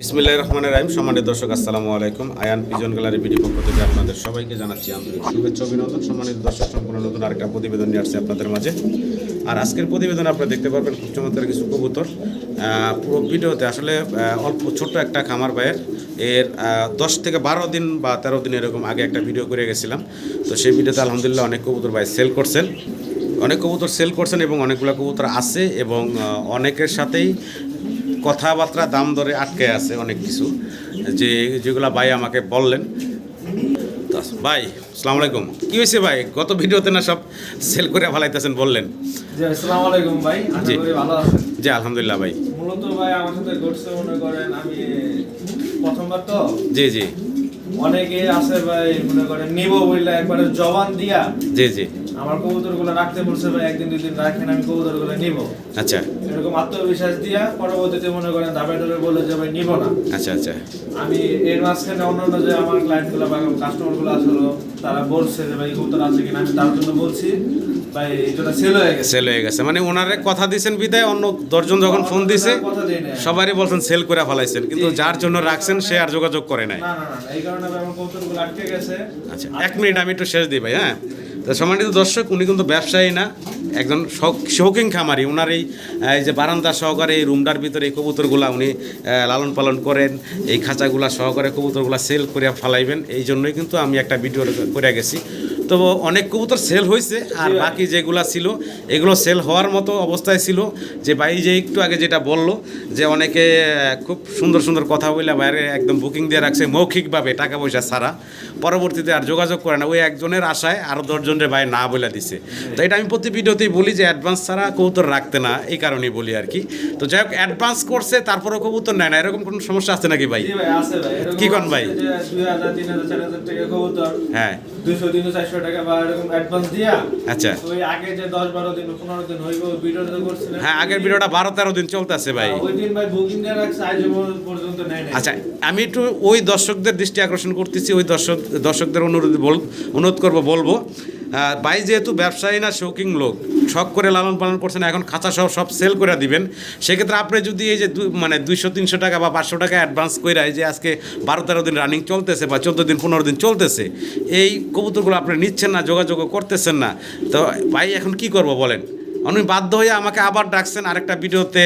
বিসমিল্লাহ রহমানের রাহিম। সম্মানিত দর্শক, আসসালামু আলাইকুম। আয়ান পিজন গ্যালারি বিডি পক্ষ থেকে আপনাদের সবাইকে জানাচ্ছি আন্তরিক শুভেচ্ছা অভিনন্দন। সম্মানিত দর্শক, সম্পূর্ণ নতুন আরেকটা প্রতিবেদন নিয়ে আসছে আপনাদের মাঝে। আর আজকের প্রতিবেদন আপনারা দেখতে পারবেন খুব চমৎকার কিছু কবুতর। পুরো ভিডিওতে আসলে অল্প ছোট্ট একটা খামার বাইয়ের এর দশ থেকে বারো দিন বা তেরো দিন এরকম আগে একটা ভিডিও করে গেছিলাম। তো সেই ভিডিওতে আলহামদুলিল্লাহ অনেক কবুতর ভাই সেল করছেন। অনেক কবুতর সেল করছেন এবং অনেকগুলো কবুতর আছে এবং অনেকের সাথেই কথাবার্তা দাম দরে আটকে আছে অনেক কিছু। যে যেগুলা ভাই আমাকে বললেন। ভাই আসসালামু আলাইকুম। কি হয়েছে ভাই? গত ভিডিওতে না সব সেল করে ভালাইতেছেন বললেন। জি আসসালামু আলাইকুম ভাই। জি। ভালো আছেন। জি আলহামদুলিল্লাহ ভাই। মূলত ভাই আমার সাথে ঘটছে মনে করেন আমি প্রথমবার তো। জি জি। অনেকে আছে ভাই মনে করেন নিব বললে একবারে জবান দিয়া। জি জি। আমার কবুতরগুলো রাখতে বলছে ভাই একদিন দুই দিন রাখেন আমি কবুতরগুলো নিব। আচ্ছা। এরকম আত্মবিশ্বাস দিয়া পরবর্তীতে মনে করেন দাবে দাবে বলে যে ভাই নিব না। আচ্ছা আচ্ছা। আমি এর মাঝখানে অন্যান্য যে আমার ক্লায়েন্টগুলো বা কাস্টমারগুলো আসলো তারা বলছে যে ভাই কবুতর আছে কিনা? আমি তার জন্য বলছি ভাই এটা সেল হয়ে গেছে। সেল হয়ে গেছে। মানে ওনারে কথা দিয়েছেন বিদায় অন্য দশজন যখন ফোন দিছে। সবারই বলছেন সেল করে ফেলাইছেন। কিন্তু যার জন্য রাখছেন সে আর যোগাযোগ করে নাই। না না না না, এই কারণে আমার কবুতরগুলো আটকে গেছে। আচ্ছা এক মিনিট আমি একটু শেষ দিই ভাই হ্যাঁ? সম্মানিত দর্শক, উনি কিন্তু ব্যবসায়ী না, একজন শৌখিন খামারি। ওনার এই এই যে বারান্দা সহকারে, এই রুমটার ভিতরে এই কবুতরগুলা উনি লালন পালন করেন, এই খাঁচাগুলা সহকারে কবুতরগুলা সেল করিয়া ফালাইবেন, এই জন্যই কিন্তু আমি একটা ভিডিও করে গেছি। তো অনেক কবুতর সেল হয়েছে আর বাকি যেগুলো ছিল এগুলো সেল হওয়ার মতো অবস্থায় ছিল। যে ভাই যে একটু আগে যেটা বলল যে অনেকে খুব সুন্দর সুন্দর কথা বলে বাইরে একদম বুকিং দিয়ে রাখছে মৌখিকভাবে টাকা পয়সা ছাড়া। পরবর্তীতে আর যোগাযোগ করে না ওই একজনের আশায় আরও দশজনের ভাই না বলে দিছে। তো এটা আমি প্রতি ভিডিওতেই বলি যে অ্যাডভান্স ছাড়া কবুতর রাখতে না এই কারণেই বলি আর কি। তো যাই হোক অ্যাডভান্স করছে তারপরেও কবুতর নেয় না এরকম কোনো সমস্যা আছে নাকি ভাই? কি কোন ভাই? যে 2000 3000 4000 টাকা কবুতর হ্যাঁ 200 300 400 টাকা বা এরকম অ্যাডভান্স দিয়া আচ্ছা। ওই আগে যে 10 12 দিন 15 দিন হইব ভিডিওটা করছিলেন। হ্যাঁ আগের ভিডিওটা বারো তেরো দিন চলতেছে ভাই। ওই দিন ভাই বুকিং দিয়ে রাখছে আজ পর্যন্ত নেয় আচ্ছা আমি একটু ওই দর্শকদের দৃষ্টি আকর্ষণ করতেছি ওই দর্শক দর্শকদের অনুরোধ বল অনুরোধ করব বলব। ভাই যেহেতু ব্যবসায়ী না শৌকিং লোক, শখ করে লালন পালন করছেন, এখন খাঁচা সহ সব সেল করে দিবেন। সেক্ষেত্রে আপনি যদি এই যে মানে দুইশো, তিনশো টাকা বা পাঁচশো টাকা অ্যাডভান্স করে যে আজকে বারো তেরো দিন রানিং চলতেছে বা চোদ্দ দিন, পনেরো দিন চলতেছে, এই কবুতরগুলো আপনি নিচ্ছেন না যোগাযোগ করতেছেন না, তো ভাই এখন কি করব বলেন? উনি বাধ্য হয়ে আমাকে আবার ডাকছেন আরেকটা ভিডিওতে,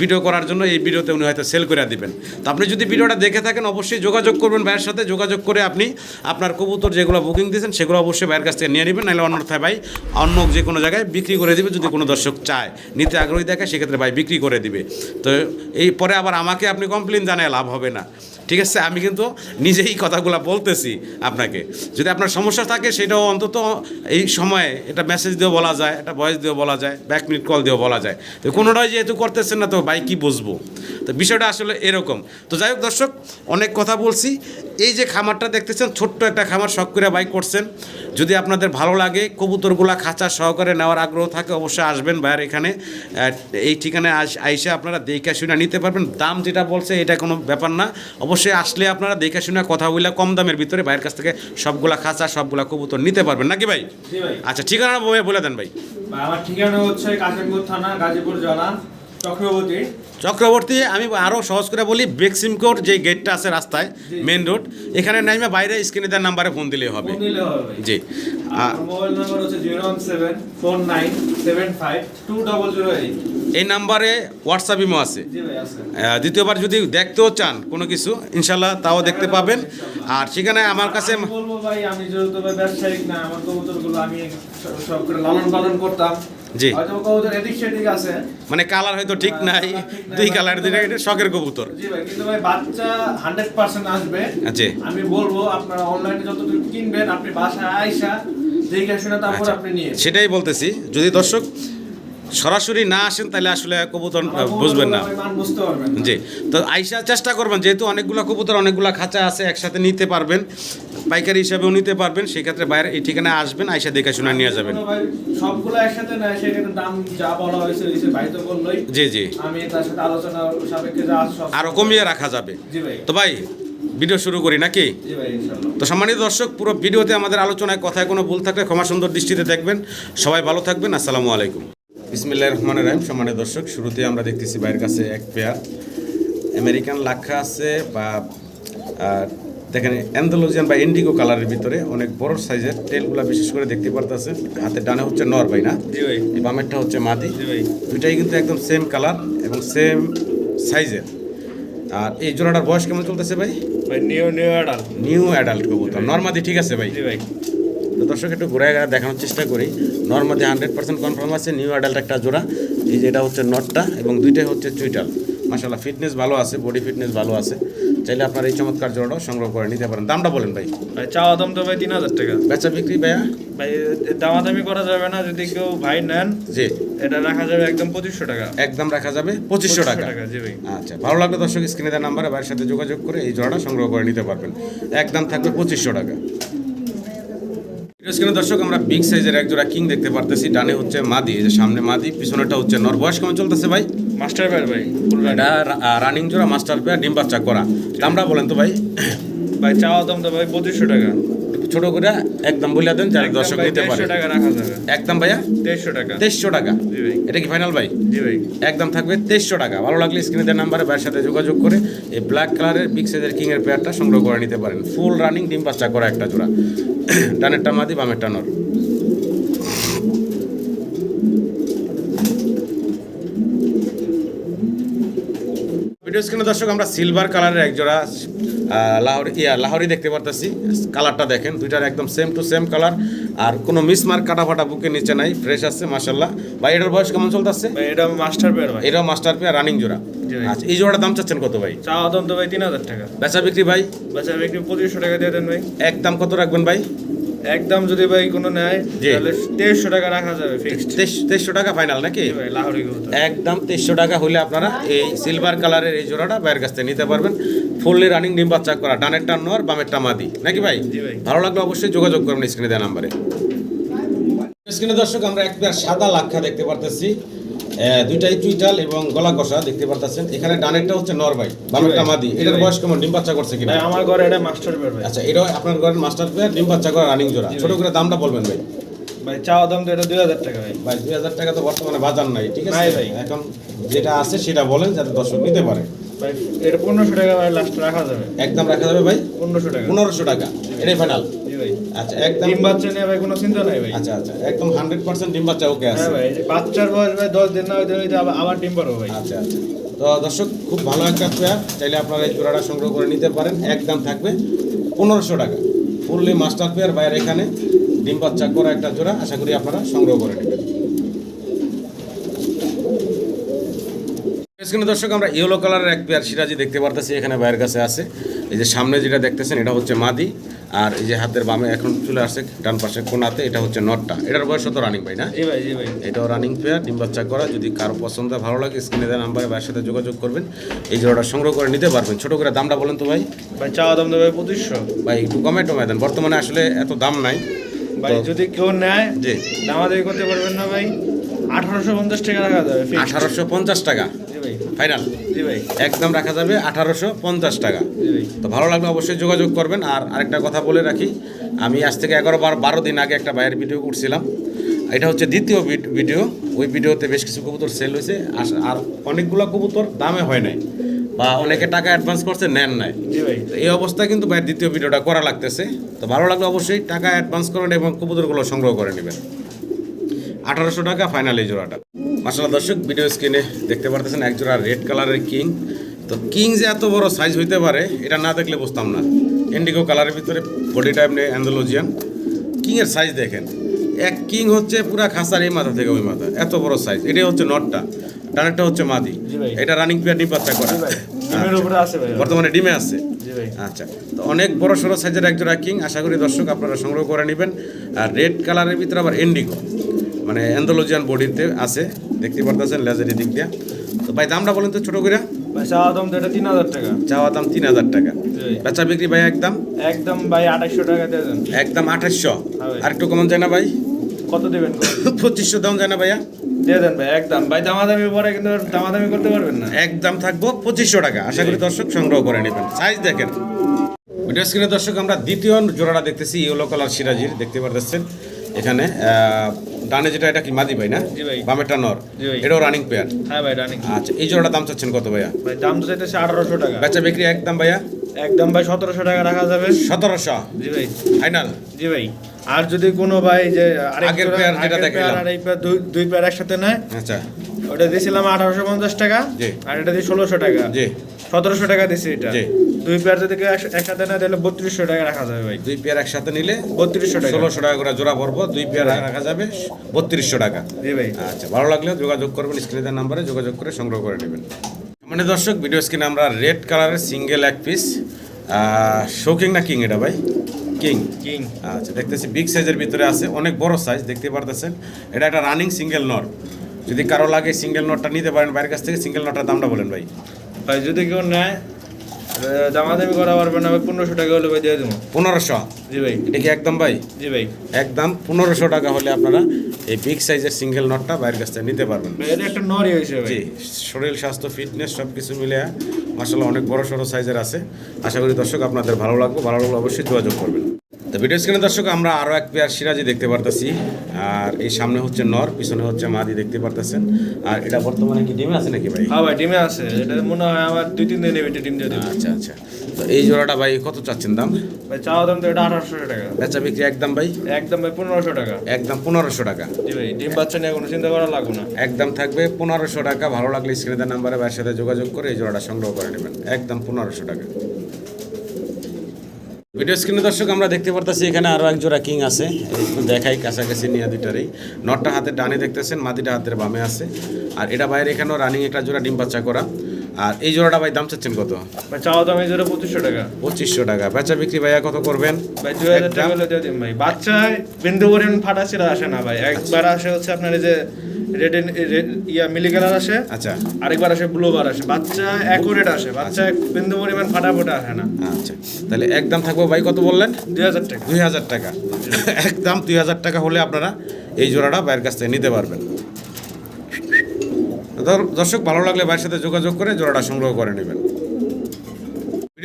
ভিডিও করার জন্য, এই ভিডিওতে উনি হয়তো সেল করে দিবেন। তো আপনি যদি ভিডিওটা দেখে থাকেন, অবশ্যই যোগাযোগ করবেন ভাইয়ের সাথে, যোগাযোগ করে আপনি আপনার কবুতর যেগুলো বুকিং দিয়েছেন, সেগুলো অবশ্যই ভাইয়ের কাছ থেকে নিয়ে নেবেন, নাহলে অন্যথায় ভাই অন্য যে কোনো জায়গায় বিক্রি করে দিবে, যদি কোনো দর্শক চায়। নিতে আগ্রহী দেখে সেক্ষেত্রে ভাই বিক্রি করে দিবে। তো এই পরে আবার আমাকে আপনি কমপ্লেন জানায় লাভ হবে না। ঠিক আছে? আমি কিন্তু নিজেই কথাগুলো বলতেছি আপনাকে। যদি আপনার সমস্যা থাকে, সেটাও অন্তত এই সময়ে এটা মেসেজ দিয়েও বলা যায়, এটা ভয়েস দিয়েও বলা যায়। ব্যাক মিনিট কল দিয়েও বলা যায়। তো কোনোটাই যেহেতু করতেছেন না তো ভাই কী বুঝব? তো বিষয়টা আসলে এরকম। তো যাই হোক দর্শক অনেক কথা বলছি। এই যে খামারটা দেখতেছেন ছোট্ট একটা খামার শখ করে বাইক করছেন। যদি আপনাদের ভালো লাগে কবুতরগুলা খাঁচা সহকারে নেওয়ার আগ্রহ থাকে অবশ্যই আসবেন ভাইয়ের এখানে। এই ঠিকানায় আস আইসে আপনারা দেখে শুনে নিতে পারবেন। দাম যেটা বলছে এটা কোনো ব্যাপার না। অবশ্যই আসলে আপনারা দেখে শুনে কথা বললে কম দামের ভিতরে ভাইয়ের কাছ থেকে সবগুলা খাঁচা সবগুলা কবুতর নিতে পারবেন। নাকি ভাই? আচ্ছা ঠিকানা বলে- দেন ভাই। ভাই, আমার ঠিকানা হচ্ছে কাশিমপুর থানা গাজীপুর জেলা চক্রবর্তী। চক্রবর্তী আমি আরও সহজ করে বলি বেক্সিমকোর যে গেটটা আছে রাস্তায় মেন রোড এখানে নাইমে বাইরে স্ক্রিনে দেওয়ার নাম্বারে ফোন দিলে হবে। জি। মোবাইল নাম্বার হচ্ছে zero one seven four nine seven five two double zero eight এই নাম্বারে হোয়াটসঅ্যাপ ইমো আছে। দ্বিতীয়বার যদি দেখতেও চান কোনো কিছু ইনশাল্লাহ তাও দেখতে পাবেন। আর সেখানে আমার কাছে বলব ভাই আমি যেহেতু ব্যবসায়িক না আমার কবুতরগুলো আমি সব করে লালন পালন করতাম। জি। মানে কালার হয়তো ঠিক নাই। ঠিক নাই, দুই কালার দিলে এটা শখের কবুতর। জি ভাই কিন্তু ভাই বাচ্চা হান্ড্রেড পার্সেন্ট আসবে। জি। আমি বলব আপনারা অনলাইনে যতটুকু কিনবেন আপনি বাসায় আইসা দেখে শুনে তারপর আচ্ছা। আপনি নিয়ে সেটাই বলতেছি। যদি দর্শক সরাসরি না আসেন তাহলে আসলে কবুতর বুঝবেন না। জি। তো আইসা চেষ্টা করবেন যেহেতু অনেকগুলো কবুতর অনেকগুলো খাঁচা আছে একসাথে নিতে পারবেন। পাইকারি হিসাবেও নিতে পারবেন সেক্ষেত্রে বাইরে এই ঠিকানায় আসবেন আইসা দেখে শুনে নিয়ে যাবেন। সবগুলো একসাথে নেয় সেখানে দাম যা বলা হয়েছে ভাই তো বললোই। জি জি। আমি তার সাথে আলোচনা সাপেক্ষে যা আরও কমিয়ে রাখা যাবে। জি ভাই। তো ভাই ভিডিও শুরু করি নাকি? জি ভাই ইনশাল্লাহ। তো সম্মানিত দর্শক পুরো ভিডিওতে আমাদের আলোচনায় কথায় কোনো ভুল থাকলে ক্ষমা সুন্দর দৃষ্টিতে দেখবেন। সবাই ভালো থাকবেন আসসালামু আলাইকুম। বিসমিল্লাহ রহমান রাহিম। সম্মানিত দর্শক শুরুতে আমরা দেখতেছি বাইরের কাছে এক পেয়ার। আমেরিকান লাক্ষা আছে বা দেখেন অ্যান্ডালোজিয়ান বা ইন্ডিগো কালারের ভিতরে অনেক বড় সাইজের টেলগুলো বিশেষ করে দেখতে পারতেছেন হাতে ডানে হচ্ছে নর ভাই। না বামেরটা হচ্ছে মাদি দুইটাই কিন্তু একদম সেম কালার এবং সেম সাইজের আর এই জোড়াটার বয়স কেমন চলতেছে ভাই? New new adult new adult কবুতর। নর্মাদি ঠিক আছে ভাই? ভাই। তো দর্শক একটু ঘুরে গেলে দেখানোর চেষ্টা করি। নর্মাদি হান্ড্রেড পার্সেন্ট কনফার্ম আছে নিউ অ্যাডাল্ট একটা জোড়া। এই যেটা হচ্ছে নটটা এবং দুইটাই হচ্ছে চুইটাল। মাসাল্লাহ ফিটনেস ভালো আছে বডি ফিটনেস ভালো আছে। চাইলে আপনার এই চমৎকার জোড়াটাও সংগ্রহ করে নিতে পারেন। দামটা বলেন ভাই। ভাই চাওয়া দাম তো ভাই তিন হাজার টাকা। বেচা বিক্রি ভাইয়া? ভাই দামাদামি করা যাবে না যদি কেউ ভাই নেন জি। এটা রাখা যাবে একদম পঁচিশশো টাকা। একদম রাখা যাবে পঁচিশশো টাকা। জি ভাই। আচ্ছা ভালো লাগলে দর্শক স্ক্রিনে দেওয়ার নাম্বারে ভাইয়ের সাথে যোগাযোগ করে এই জোড়াটা সংগ্রহ করে নিতে পারবেন। একদম থাকবে পঁচিশশো টাকা। স্ক্রিনে দর্শক আমরা বিগ সাইজের এক জোড়া কিং দেখতে পারতেছি। ডানে হচ্ছে মাদি যে সামনে মাদি পিছনেটা হচ্ছে নর। বয়স কেমন চলতেছে ভাই? মাস্টার পেয়ার ভাই এটা রানিং জোড়া মাস্টার পেয়ার ডিম বাচ্চা করা। আমরা বলেন তো ভাই। ভাই চাওয়া দাম তো ভাই পঁচিশশো টাকা। ছোট করে একদম বলে দেন একদম দর্শক নিতে পারে। রাখা যাবে। একদম ভাইয়া? দেড়শো টাকা। তেইশশো টাকা? এটা কি ফাইনাল ভাই? জি ভাই। একদম থাকবে তেইশশো টাকা। ভালো লাগলে স্ক্রিনে দেওয়ার নাম্বারে ভাইয়ের সাথে যোগাযোগ করে এই ব্ল্যাক কালারের বিগ সাইজের কিং এর পেয়ারটা সংগ্রহ করে নিতে পারেন। ফুল রানিং ডিম পাঁচটা করা একটা জোড়া। ডানেরটা মাদি বামেরটা নর। ভিডিও স্ক্রিনে দর্শক আমরা সিলভার কালারের এক জোড়া লাহোরি ইয়া লাহরি দেখতে পারতেছি। কালারটা দেখেন দুইটার একদম সেম টু সেম কালার আর কোনো মিসমার্ক কাটা ফাটা বুকে নিচে নাই ফ্রেশ আছে মাসাল্লাহ ভাই এটার বয়স কেমন চলতেছে? এটা মাস্টার পেয়ার ভাই। এটাও মাস্টার পেয়ার রানিং জোড়া। আচ্ছা এই জোড়ার দাম চাচ্ছেন কত ভাই? চা দাম তো ভাই তিন হাজার টাকা। বেচা বিক্রি ভাই? বেচা বিক্রি পঁচিশশো টাকা দিয়ে দেন ভাই। এক দাম কত রাখবেন ভাই? একদম যদি ভাই কোনো নেয়। তাহলে তেইশশো টাকা রাখা যাবে ফিক্সড তেইশশো টাকা ফাইনাল নাকি? একদম তেইশশো টাকা হলে আপনারা এই সিলভার কালারের এই জোড়াটা বাইরের কাছ থেকে নিতে পারবেন। ফুললি রানিং ডিম বাচ্চা করা ডানেরটা নর বামেরটা মাদি। নাকি ভাই? ভাই। ভালো লাগলে অবশ্যই যোগাযোগ করবেন স্ক্রিনে দেওয়া নাম্বারে। স্ক্রিনে দর্শক আমরা এক পেয়ার সাদা লাক্ষা দেখতে পারতেছি। দুইটাই চুইটাল এবং গলা কষা দেখতে পারতেছেন। এখানে ডানেরটা হচ্ছে নর ভাই বামেরটা। মাদি এটার বয়স কেমন? ডিম বাচ্চা করছে কিনা? ভাই আমার ঘরে এটা মাস্টার পেয়ার ভাই। আচ্ছা এটা আপনার ঘরের মাস্টার পেয়ার ডিম বাচ্চা করা রানিং জোড়া। ছোট করে দামটা বলবেন ভাই। ভাই চাওয়া দাম তো এটা দুই হাজার টাকা ভাই। ভাই দুই হাজার টাকা তো বর্তমানে বাজার নাই ঠিক আছে? ভাই। এখন যেটা আছে সেটা বলেন যাতে দর্শক নিতে পারে। ভাই এটা পনেরোশো টাকা ভাই লাস্ট রাখা যাবে। একদম রাখা যাবে ভাই? পনেরোশো টাকা। পনেরোশো টাকা। এটাই ফাইনাল ভাই। আচ্ছা একদম ডিম বাচ্চা নিয়ে ভাই কোনো চিন্তা নাই ভাই। আচ্ছা আচ্ছা একদম হান্ড্রেড পার্সেন্ট ডিম বাচ্চা ওকে আছে। হ্যাঁ ভাই বাচ্চার বয়স ভাই দশ দিন না হইতে হইতে আবার আবার ডিম পারব ভাই। আচ্ছা আচ্ছা। তো দর্শক খুব ভালো একটা পেয়ার চাইলে আপনারা এই জোড়াটা সংগ্রহ করে নিতে পারেন। একদম থাকবে পনেরোশো টাকা। ফুললি মাস্টার পেয়ার বাইরে এখানে। ডিম বাচ্চা করা একটা জোড়া আশা করি আপনারা সংগ্রহ করে নেবেন। স্ক্রিনে দর্শক আমরা ইয়েলো কালারের এক পেয়ার সিরাজি দেখতে পারতেছি এখানে বাইরের কাছে আছে। এই যে সামনে যেটা দেখতেছেন এটা হচ্ছে মাদি আর এই যে হাতের বামে এখন চলে আসছে ডান পাশে কোনাতে এটা হচ্ছে নটটা। এটার বয়স তো রানিং ভাই না? জি ভাই ভাই। এটাও রানিং পেয়ার ডিম বাচ্চা করা যদি কারও পছন্দ ভালো লাগে স্ক্রিনে দেওয়া নাম্বারে ভাইয়ের সাথে যোগাযোগ করবেন। এই জোড়াটা সংগ্রহ করে নিতে পারবেন। ছোট করে দামটা বলেন তো ভাই। ভাই চাওয়া দাম ভাই পঁচিশশো। ভাই একটু কমে টমে দেন। বর্তমানে আসলে এত দাম নাই। ভাই যদি কেউ নেয় জি। দামাদামি করতে পারবেন না ভাই। আঠারোশো পঞ্চাশ টাকা রাখা যাবে আঠারোশো পঞ্চাশ টাকা। ফাইনাল একদম রাখা যাবে আঠারোশো পঞ্চাশ টাকা। তো ভালো লাগলে অবশ্যই যোগাযোগ করবেন। আর আরেকটা কথা বলে রাখি আমি আজ থেকে এগারো বার বারো দিন আগে একটা বাইরের ভিডিও করছিলাম এটা হচ্ছে দ্বিতীয় ভিডিও ওই ভিডিওতে বেশ কিছু কবুতর সেল হয়েছে। আর অনেকগুলো কবুতর দামে হয় নাই বা অনেকে টাকা অ্যাডভান্স করছে নেন নাই। এই অবস্থায় কিন্তু ভাইয়ের দ্বিতীয় ভিডিওটা করা লাগতেছে। তো ভালো লাগলে অবশ্যই টাকা অ্যাডভান্স করেন এবং কবুতরগুলো সংগ্রহ করে নেবেন। আঠারোশো টাকা ফাইনাল এই জোড়াটা। মাসাল্লাহ দর্শক ভিডিও স্ক্রিনে দেখতে পারতেছেন একজোড়া রেড কালারের কিং তো কিং যে এত বড় সাইজ হইতে পারে এটা না দেখলে বুঝতাম না। ইন্ডিগো কালারের ভিতরে বডি টাইপ নেই অ্যান্ডোলজিয়ান কিংয়ের সাইজ দেখেন এক কিং হচ্ছে পুরা খাসার এই মাথা থেকে ওই মাথা এত বড় সাইজ এটাই হচ্ছে নটটা ডানেরটা হচ্ছে মাদি। এটা রানিং পিয়ার ডিম বাচ্চা করা। ভাই বর্তমানে ডিমে আছে। আচ্ছা তো অনেক বড় সড়ো সাইজের একজোড়া কিং আশা করি দর্শক আপনারা সংগ্রহ করে নেবেন। আর রেড কালারের ভিতরে আবার এন্ডিগো মানে অ্যান্ডোলজিয়ান বডিতে আছে। দেখতে পারতেছেন লেজারি দিক দিয়ে। তো ভাই দামটা বলেন তো ছোটো করে। ভাই চাওয়া দাম তো এটা তিন হাজার টাকা। চাওয়া দাম তিন হাজার টাকা। বেচা বিক্রি ভাই একদম? একদম ভাই আঠাশশো টাকা দিয়ে দেন। একদম আঠাশশো আর একটু কমন যায় না ভাই? কত দেবেন পঁচিশশো দাম যায় না ভাইয়া? দিয়ে দেন ভাই একদম। ভাই দামাদামি পরে কিন্তু দামাদামি করতে পারবেন না। একদম থাকব পঁচিশশো টাকা। আশা করি দর্শক সংগ্রহ করে নেবেন। সাইজ দেখেন। ভিডিও স্ক্রিনে দর্শক আমরা দ্বিতীয় জোড়াটা দেখতেছি ইয়েলো কালার সিরাজির। দেখতে পারতেছেন? এখানে ডানে যেটা এটা কি মাদি ভাই না। বামেরটা নর। এটাও রানিং পেয়ার হ্যাঁ ভাই রানিং আচ্ছা এই জোড়াটা দাম চাচ্ছেন কত ভাইয়া? ভাই দাম তো চাইতেছে আঠারোশো টাকা। বেচা বিক্রি একদম ভাইয়া? একদম ভাই সতেরোশো টাকা রাখা যাবে। সতেরোশো? জি ভাই। ফাইনাল জি ভাই। আর যদি কোনো ভাই যে আগের পেয়ার যেটা। পেয়ার আর এই পেয়ার দুই- দুই পেয়ার একসাথে নেয় আচ্ছা। ওটা দিয়েছিলাম আঠারোশো পঞ্চাশ টাকা। জি। আর এটা দিয়ে ষোলোশো টাকা। জি। সতেরোশো টাকা দিছি এটা। জি। দুই পেয়ার যদি একসাথে নেয় তাহলে বত্রিশশো টাকা রাখা যাবে ভাই। দুই পেয়ার একসাথে নিলে বত্রিশশো টাকা। ষোলোশো টাকা করে জোড়া পড়ব দুই পেয়ার রাখা যাবে বত্রিশশো টাকা। জি ভাই। আচ্ছা ভালো লাগলে যোগাযোগ করবেন স্ক্রিনে নাম্বারে যোগাযোগ করে সংগ্রহ করে নেবেন। মানে দর্শক ভিডিও স্ক্রিনে আমরা রেড কালারের সিঙ্গেল এক পিস শোকিং না কিং এটা ভাই? কিং। কিং। আচ্ছা দেখতেছি বিগ সাইজের ভিতরে আছে অনেক বড় সাইজ দেখতে পারতেছেন। এটা একটা রানিং সিঙ্গেল নট। যদি কারও লাগে সিঙ্গেল নটটা নিতে পারেন বাইরের কাছ থেকে সিঙ্গেল নটটার দামটা বলেন ভাই। ভাই যদি কেউ নেয় দামাদামি করা পারবে না পনেরোশো টাকা হলে ভাই দিয়ে দেবো। পনেরোশো? জি ভাই। এটা কি একদম ভাই? জি ভাই। একদম পনেরোশো টাকা হলে আপনারা এই বিগ সাইজের সিঙ্গেল নটটা বাইরের কাছ থেকে নিতে পারবেন। এটা একটা নরি হয়েছে জি শরীর স্বাস্থ্য ফিটনেস সব কিছু মিলে মাসাল্লাহ অনেক বড় সড়ো সাইজের আছে। আশা করি দর্শক আপনাদের ভালো লাগবে ভালো লাগলে অবশ্যই যোগাযোগ করবেন। তো ভিডিও স্ক্রিনে দর্শক আমরা আরও এক পেয়ার সিরাজি দেখতে পারতেছি। আর এই সামনে হচ্ছে নর পিছনে হচ্ছে মাদি দেখতে পারতেছেন। আর এটা বর্তমানে কি ডিমে আছে নাকি ভাই? হ্যাঁ ভাই ডিমে আছে। এটা মনে হয় আমার দুই তিন দিন এটা ডিম দিয়ে আচ্ছা আচ্ছা। তো এই জোড়াটা ভাই কত চাচ্ছেন দাম? ভাই চাওয়া দাম তো এটা আঠারোশো টাকা। বেচা বিক্রি একদম ভাই? একদম ভাই পনেরোশো টাকা। একদম পনেরোশো টাকা। জি ভাই ডিম বাচ্চা নিয়ে কোনো চিন্তা করা লাগবে না। একদম থাকবে পনেরোশো টাকা। ভালো লাগলে স্ক্রিনের নাম্বারে ভাইয়ের সাথে যোগাযোগ করে এই জোড়াটা সংগ্রহ করে নেবেন। একদম পনেরোশো টাকা। ভিডিও স্ক্রিনে দর্শক আমরা দেখতে পারতেছি এখানে আরও এক জোড়া কিং আছে। দেখাই কাছাকাছি নিয়ে দুইটারই নটটা হাতের ডানে দেখতেছেন মাদিটা হাতের বামে আছে। আর এটা বাইরে এখানেও রানিং একটা জোড়া ডিম বাচ্চা করা। আর এই জোড়াটা ভাই দাম চাচ্ছেন কত? চাওয়া দাম এই জোরে পঁচিশশো টাকা। পঁচিশশো টাকা। বেচা বিক্রি ভাইয়া কত করবেন? ভাই দুই হাজার টাকা হলে দিয়ে দিন ভাই। বাচ্চায় বিন্দু পরিমাণ ফাটা ছিঁড়া আসে না ভাই। একবার আসে হচ্ছে আপনার এই যে রেড ইয়া মিলি কালার আসে। আচ্ছা। আরেকবার আসে ব্লু বার আসে। বাচ্চা অ্যাকুরেট আসে। বাচ্চা বিন্দু পরিমাণ ফাটা ফোটা আসে না। আচ্ছা। তাহলে একদম থাকব ভাই কত বললেন? দুই হাজার টাকা। দুই হাজার টাকা। একদম দুই হাজার টাকা হলে আপনারা এই জোড়াটা বাইরের কাছ থেকে নিতে পারবেন। দর- দর্শক ভালো লাগলে ভাইয়ের সাথে যোগাযোগ করে জোড়াটা সংগ্রহ করে নেবেন।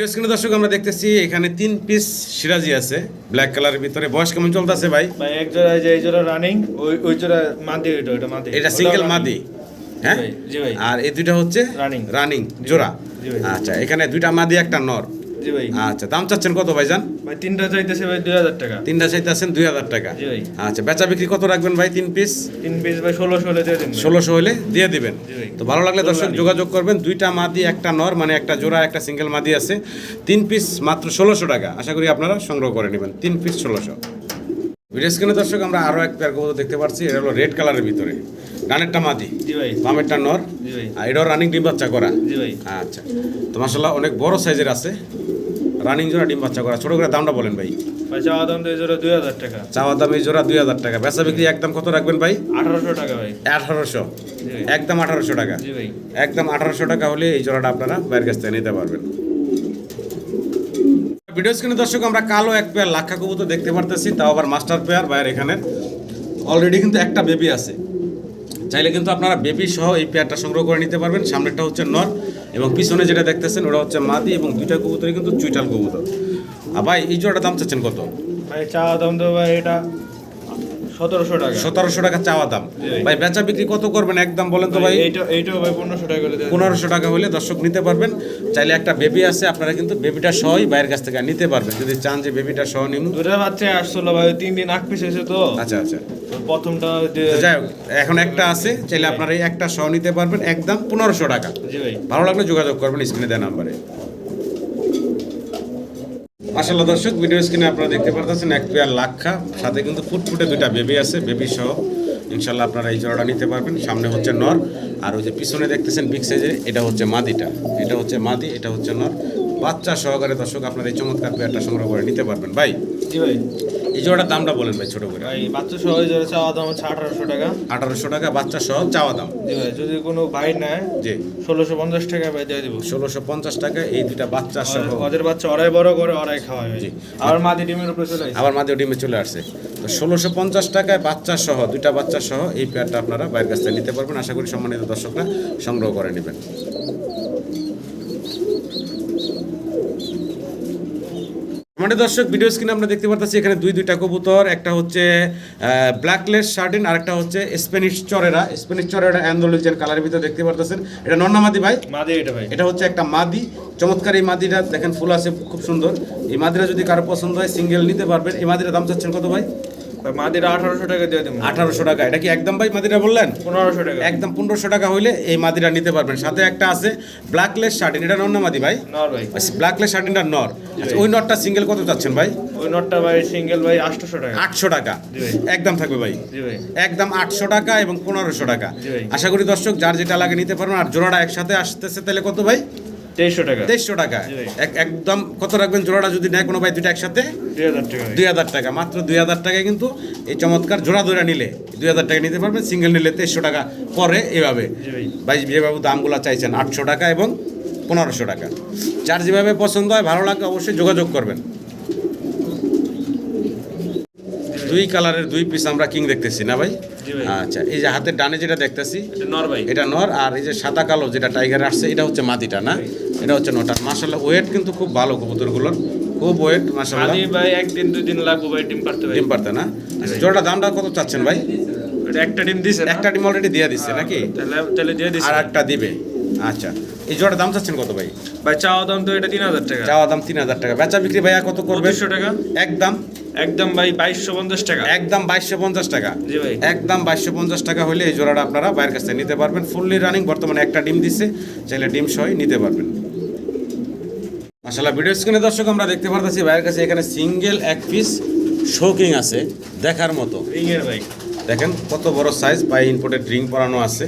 স্ক্রিনে দর্শক আমরা দেখতেছি এখানে তিন পিস সিরাজি আছে। ব্ল্যাক কালারের ভিতরে। বয়স কেমন চলতেছে ভাই? ভাই এক জোড়া যে এই জোড়া রানিং ওই ওই জোড়া মাদি ওইটা ওইটা মাদি। এটা সিঙ্গেল মাদি। হ্যাঁ? জি ভাই। আর এই দুইটা হচ্ছে রানিং রানিং জোড়া। আচ্ছা এখানে দুইটা মাদি একটা নর। জি ভাই। আচ্ছা দাম চাচ্ছেন কত ভাইজান? ভাই তিনটা চাইতেছে ভাই দুই হাজার টাকা। তিনটা চাইতে আছেন দুই হাজার টাকা। জি ভাই। আচ্ছা বেচা বিক্রি কত রাখবেন ভাই তিন পিস? তিন পিস ভাই ষোলোশো হলে দিয়ে দিন ষোলোশো হলে দিয়ে দিবেন। তো ভালো লাগলে দর্শক যোগাযোগ করবেন। দুইটা মাদি একটা নর মানে একটা জোড়া একটা সিঙ্গেল মাদি আছে। তিন পিস মাত্র ষোলোশো টাকা। আশা করি আপনারা সংগ্রহ করে নেবেন। তিন পিস ষোলোশো। ভিডিও স্ক্রিনে দর্শক আমরা আরও এক পেয়ার কবুতর দেখতে পাচ্ছি এটা হলো রেড কালারের ভিতরে। ডানেরটা মাদি বামেরটা নর। ভাই। আর এটাও রানিং ডিম বাচ্চা করা। আচ্ছা। তো মাসাল্লাহ অনেক বড় সাইজের আছে। রানিং জোড়া ডিম বাচ্চা করা ছোট করে দামটা বলেন ভাই। ভাই চাওয়া দাম এই জোড়া দুই হাজার টাকা। চাওয়া দাম এই জোড়া দুই হাজার টাকা। বেচা বিক্রি একদম কত রাখবেন ভাই? আঠারোশো টাকা ভাই। আঠারোশো। একদম আঠারোশো টাকা। ভাই। একদম আঠারোশো টাকা হলে এই জোড়াটা আপনারা বাইরের কাছ থেকে নিতে পারবেন। ভিডিও স্ক্রিনে দর্শক আমরা কালো এক পেয়ার লাক্ষা কবুতর দেখতে পারতেছি তাও আবার মাস্টার পেয়ার বাইরে এখানে। অলরেডি কিন্তু একটা বেবি আছে। চাইলে কিন্তু আপনারা বেবি সহ এই পেয়ারটা সংগ্রহ করে নিতে পারবেন। সামনেরটা হচ্ছে নর এবং পিছনে যেটা দেখতেছেন ওটা হচ্ছে মাদি এবং দুইটা কবুতরই কিন্তু চুইটাল কবুতর। আর ভাই, এই জোড়াটা দাম চাচ্ছেন কত? ভাই চা দাম তো ভাই এটা সতেরোশো টাকা। সতেরোশো টাকা চাওয়া দাম। ভাই বেচা বিক্রি কত করবেন একদম বলেন তো ভাই? এইটা ভাই পনেরোশো টাকা দিয়ে পনেরোশো টাকা হলে দর্শক নিতে পারবেন। চাইলে একটা বেবি আছে আপনারা কিন্তু বেবিটা সহই বাইরের কাছ থেকে নিতে পারবেন। যদি চান যে বেবিটা সহ নিন দুটা বাচ্চা আসছিল ভাই তিন দিন আগ পিস হয়েছে তো। আচ্ছা আচ্ছা। প্রথমটা যাই হোক এখন একটা আছে চাইলে আপনারা এই একটা সহ নিতে পারবেন একদম পনেরোশো টাকা। জি ভাই। ভালো লাগলে যোগাযোগ করবেন স্ক্রিনে দেওয়া নাম্বারে। মাসাল্লাহ দর্শক ভিডিও স্ক্রিনে আপনারা দেখতে পারতেছেন এক পেয়ার লাক্ষা, সাথে কিন্তু ফুটফুটে দুইটা বেবি আছে বেবি সহ। ইনশাল্লাহ আপনারা এই জোড়াটা নিতে পারবেন, সামনে হচ্ছে নর। আর ওই যে পিছনে দেখতেছেন বিগ সাইজে এটা হচ্ছে মাদিটা। এটা হচ্ছে মাদি, এটা হচ্ছে নর। বাচ্চা সহকারে দর্শক, আপনারা এই চমৎকার পেয়ারটা সংগ্রহ করে নিতে পারবেন। ভাই? জি ভাই। এই জোড়াটার দামটা বলেন ভাই ছোট করে। ভাই বাচ্চা সহ এই জোড়া চাওয়া দাম হচ্ছে আঠারোশো টাকা। আঠারোশো টাকা বাচ্চা সহ চাওয়া দাম। জি ভাই যদি কোনো ভাই নেয় জি। ষোলোশো পঞ্চাশ টাকা ভাই দিয়ে দিব। ষোলোশো পঞ্চাশ টাকা এই দুইটা বাচ্চা সহ। ওদের বাচ্চা ওরাই বড় করে ওরাই খাওয়ায় ভাই। জি। আর মাদি ডিমের উপরে চলে আবার মাঝে ডিমে চলে আসছে। তো ষোলোশো পঞ্চাশ টাকায় বাচ্চা সহ দুইটা বাচ্চা সহ এই পেয়ারটা আপনারা বাইরের কাছ থেকে নিতে পারবেন। আশা করি সম্মানিত দর্শকরা সংগ্রহ করে নেবেন। মানে দর্শক ভিডিও স্ক্রিনে আমরা দেখতে পারতেছি এখানে দুই দুইটা কবুতর একটা হচ্ছে ব্ল্যাকলেস শার্টিন আর একটা হচ্ছে স্প্যানিশ চরেরা। স্প্যানিশ চরেরা অ্যান্ডোলজিয়ান কালারের ভিতরে দেখতে পারতেছেন। এটা নন্নামাদি ভাই? মাদি এটা ভাই। এটা হচ্ছে একটা মাদি। চমৎকার এই মাদিটা দেখেন ফুল আছে খুব সুন্দর। এই মাদিরা যদি কারও পছন্দ হয় সিঙ্গেল নিতে পারবেন। এই মাদিরা দাম চাচ্ছেন কত ভাই? মাদিটা আঠারোশো টাকা দিয়ে আঠারোশো টাকা এটা কি একদম ভাই মাদিরা বললেন? পনেরোশো টাকা। একদম পনেরোশো টাকা হইলে এই মাদিরা নিতে পারবেন। সাথে একটা আছে ব্ল্যাকলেস শার্টিন। এটা মাদি ভাই? নর ভাই। ব্ল্যাকলেস শার্টিনটা নর। আচ্ছা ওই নটটা সিঙ্গেল কত চাচ্ছেন ভাই? ওই নটটা ভাই সিঙ্গেল ভাই আটশোশো টাকা। আটশো টাকা। একদম থাকবে ভাই। একদম আটশো টাকা এবং পনেরোশো টাকা। আশা করি দর্শক যার যেটা লাগে নিতে পারবেন। আর জোড়াটা একসাথে আসতেছে তাহলে কত ভাই? তেইশশো টাকা। তেইশশো টাকা। এক- একদম কত রাখবেন জোড়াটা যদি নেয় কোনো ভাই দুটো একসাথে দুই হাজার টাকা। মাত্র দুই হাজার টাকায় কিন্তু এই চমৎকার জোড়া দোড়া নিলে দুই হাজার টাকা নিতে পারবেন সিঙ্গেল নিলে তেইশশো টাকা পরে এভাবে। ভাই। ভাই যেভাবে দামগুলো চাইছেন আটশো টাকা এবং পনেরোশো টাকা। যার যেভাবে পছন্দ হয় ভালো লাগে অবশ্যই যোগাযোগ করবেন। দুই কালারের দুই পিস আমরা কিং দেখতেছি না ভাই? আচ্ছা এই যে হাতের ডানে যেটা দেখতেছি এটা নর আর এই যে সাদা কালো যেটা টাইগার আসছে এটা হচ্ছে মাদিটা না? এটা হচ্ছে নটা মাসাল্লাহ ওয়েট কিন্তু খুব ভালো কবুতরগুলোর। খুব ওয়েট মাসাল্লাহ ভাই একদিন দুই দিন লাগবে ভাই ডিম পারতে ডিম পারতে না? আচ্ছা, জোড়াটা দামটা কত চাচ্ছেন ভাই? একটা ডিম দিছে? একটা ডিম অলরেডি দিয়ে দিচ্ছে নাকি? তাহলে তাহলে দিয়ে দিছে। আর একটা দিবে। আচ্ছা এই জোড়ার দাম চাচ্ছেন কত ভাই? ভাই চাওয়া দাম তো এটা তিন হাজার টাকা। চাওয়া দাম তিন হাজার টাকা। বেচা বিক্রি ভাইয়া কত করবে? পঁচিশশো টাকা। একদম। একদম ভাই বাইশশো পঞ্চাশ টাকা। একদম বাইশশো পঞ্চাশ টাকা। জি ভাই। একদম বাইশশো পঞ্চাশ টাকা হলে এই জোড়াটা আপনারা বাইরের কাছ থেকে নিতে পারবেন। ফুললি রানিং বর্তমানে একটা ডিম দিচ্ছে চাইলে ডিম সহ নিতে পারবেন। মাসাল্লাহ ভিডিও স্ক্রিনে দর্শক আমরা দেখতে পারতেছি বাইরের কাছে এখানে সিঙ্গেল এক পিস শোকিং আছে দেখার মতো। রিং এর ভাই। দেখেন কত বড় সাইজ বাই ইনপোর্টেড রিং পরানো আছে।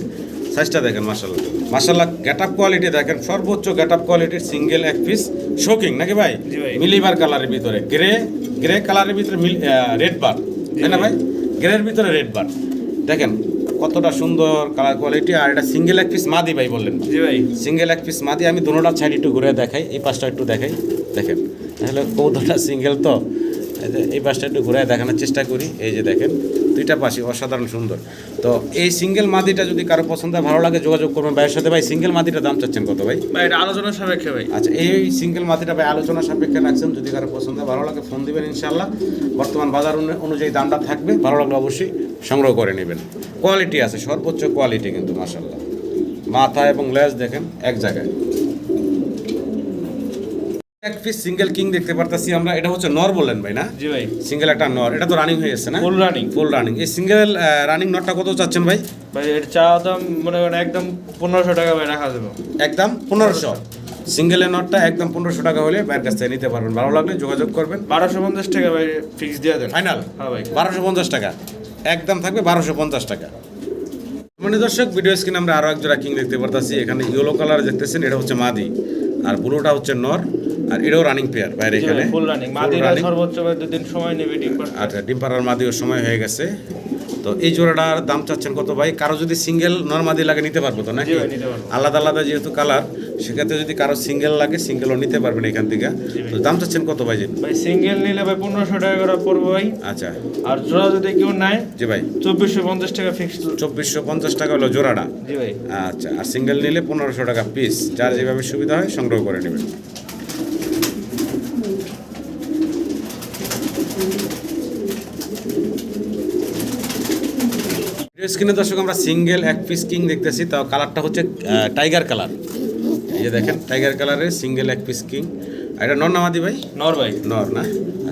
সাইজটা দেখেন মাসাল্লাহ মাসাল্লাহ গেট আপ কোয়ালিটি দেখেন সর্বোচ্চ গেট আপ কোয়ালিটির সিঙ্গেল এক পিস শোকিং নাকি ভাই? ভাই। মিলিবার কালারের ভিতরে গ্রে গ্রে কালারের ভিতরে রেড বার তাই না ভাই? গ্রের ভিতরে রেড বার দেখেন কতটা সুন্দর কালার কোয়ালিটি আর এটা সিঙ্গেল এক পিস মাদি ভাই বললেন। জি ভাই। সিঙ্গেল এক পিস মাদি আমি দোনোটা সাইড একটু ঘুরে দেখাই এই পাশটা একটু দেখাই। দেখেন তাহলে কৌধটা সিঙ্গেল তো? এই পাশটা একটু ঘুরে দেখানোর চেষ্টা করি। এই যে দেখেন দুইটা পাশে অসাধারণ সুন্দর। তো এই সিঙ্গেল মাদিটা যদি কারও পছন্দ হয়, ভালো লাগে যোগাযোগ করবেন ভাইয়ের সাথে। ভাই সিঙ্গেল মাদিটা দাম চাচ্ছেন কত ভাই? ভাই এটা আলোচনা সাপেক্ষে ভাই। আচ্ছা এই সিঙ্গেল মাদিটা ভাই আলোচনা সাপেক্ষে রাখছেন। যদি কারও পছন্দ হয়, ভালো লাগে ফোন দিবেন ইনশাল্লাহ বর্তমান বাজার অনু- অনুযায়ী দামটা থাকবে। ভালো লাগলে অবশ্যই সংগ্রহ করে নেবেন। কোয়ালিটি আছে সর্বোচ্চ কোয়ালিটি কিন্তু মাসাল্লাহ মাথা এবং লেজ দেখেন এক জায়গায়। এক পিস সিঙ্গেল কিং দেখতে পারতাছি আমরা। এটা হচ্ছে নর বললেন ভাই না? জি ভাই। সিঙ্গেল একটা নর। এটা তো রানিং হয়ে গেছে না? ফুল রানিং ফুল রানিং এই সিঙ্গেল রানিং নটটা কত চাচ্ছেন ভাই? ভাই এর চাওয়া দাম মনে করেন একদম পনেরোশো টাকা ভাই রাখা যাবে। একদম পনেরোশো। সিঙ্গেলের নটটা একদম পনেরোশো টাকা হলে বাইরের কাছ থেকে নিতে পারবেন। ভালো লাগলে যোগাযোগ করবেন। বারোশো পঞ্চাশ টাকা ভাই ফিক্স দিয়ে দেন। ফাইনাল হ্যাঁ ভাই। বারোশো পঞ্চাশ টাকা। একদম থাকবে বারোশো পঞ্চাশ টাকা। মানে দর্শক ভিডিও স্ক্রিনে আমরা আরও এক জোড়া কিং দেখতে পারতাছি। এখানে ইয়েলো কালার দেখতেছেন এটা হচ্ছে মাদি। আর ব্লুটা হচ্ছে নর। আর এটাও রানিং পেয়ার বাইরে এখানে ফুল রানিং মাদিরা সর্বোচ্চ ভাই দুদিন সময় নেবে ডিম আচ্ছা ডিম পাড়ার মাদিও সময় হয়ে গেছে। তো এই জোড়াটার দাম চাচ্ছেন কত ভাই? কারও যদি সিঙ্গেল নর্মাদি লাগে নিতে পারব তো নাকি। আলাদা আলাদা যেহেতু কালার সেক্ষেত্রে যদি কারও সিঙ্গেল লাগে সিঙ্গেলও নিতে পারবেন এখান থেকে। তো দাম চাচ্ছেন কত ভাই? ভাই সিঙ্গেল নিলে ভাই পনেরোশো টাকা করে পড়বে ভাই। আচ্ছা। আর জোড়া যদি কেউ নেয় জি ভাই। চব্বিশশো পঞ্চাশ টাকা ফিক্স চব্বিশশো পঞ্চাশ টাকা হলো জোড়াটা। জি ভাই। আচ্ছা আর সিঙ্গেল নিলে পনেরোশো টাকা পিস যার যেভাবে সুবিধা হয় সংগ্রহ করে নেবেন। স্ক্রিনে দর্শক আমরা সিঙ্গেল এক পিস কিং দেখতেছি। তাও কালারটা হচ্ছে টাইগার কালার এই যে দেখেন টাইগার কালারের সিঙ্গেল এক পিস কিং এটা নর নামাদি ভাই? নর ভাই। নর না?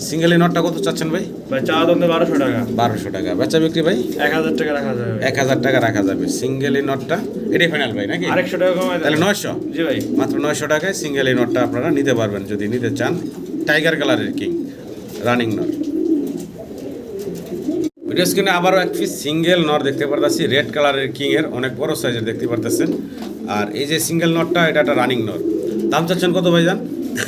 সিঙ্গেল এই নরটা কত চাচ্ছেন ভাই? ভাই দাম তো বারোশো টাকা। বারোশো টাকা। বেচা বিক্রি ভাই? এক হাজার টাকা রাখা যাবে। এক হাজার টাকা রাখা যাবে। সিঙ্গেল এই নটটা এটাই ফাইনাল ভাই নাকি? আরেকশো টাকা তাহলে। নয়শো? জি ভাই। মাত্র নয়শো টাকায় সিঙ্গেল এই নটটা আপনারা নিতে পারবেন যদি নিতে চান। টাইগার কালারের কিং রানিং নট ভিডিও স্ক্রিনে আবারও এক পিস সিঙ্গেল নট দেখতে পারতেছি। রেড কালারের কিংয়ের অনেক বড় সাইজের দেখতে পারতেছেন। আর এই যে সিঙ্গেল নটটা এটা একটা রানিং নট দাম চাচ্ছেন কত ভাইজান?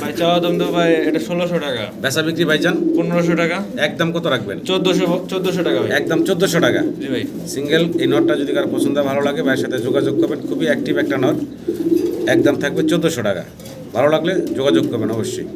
ভাই চাওয়া দাম তো ভাই এটা ষোলোশো টাকা। বেচা বিক্রি ভাইজান? পনেরোশো টাকা। একদম কত রাখবেন? চোদ্দোশো চোদ্দোশো টাকা একদম চোদ্দোশো টাকা। জি ভাই। সিঙ্গেল এই নটটা যদি কারও পছন্দ ভালো লাগে ভাইয়ের সাথে যোগাযোগ করবেন। খুবই অ্যাক্টিভ একটা নট একদম থাকবে চোদ্দোশো টাকা। ভালো লাগলে যোগাযোগ করবেন অবশ্যই।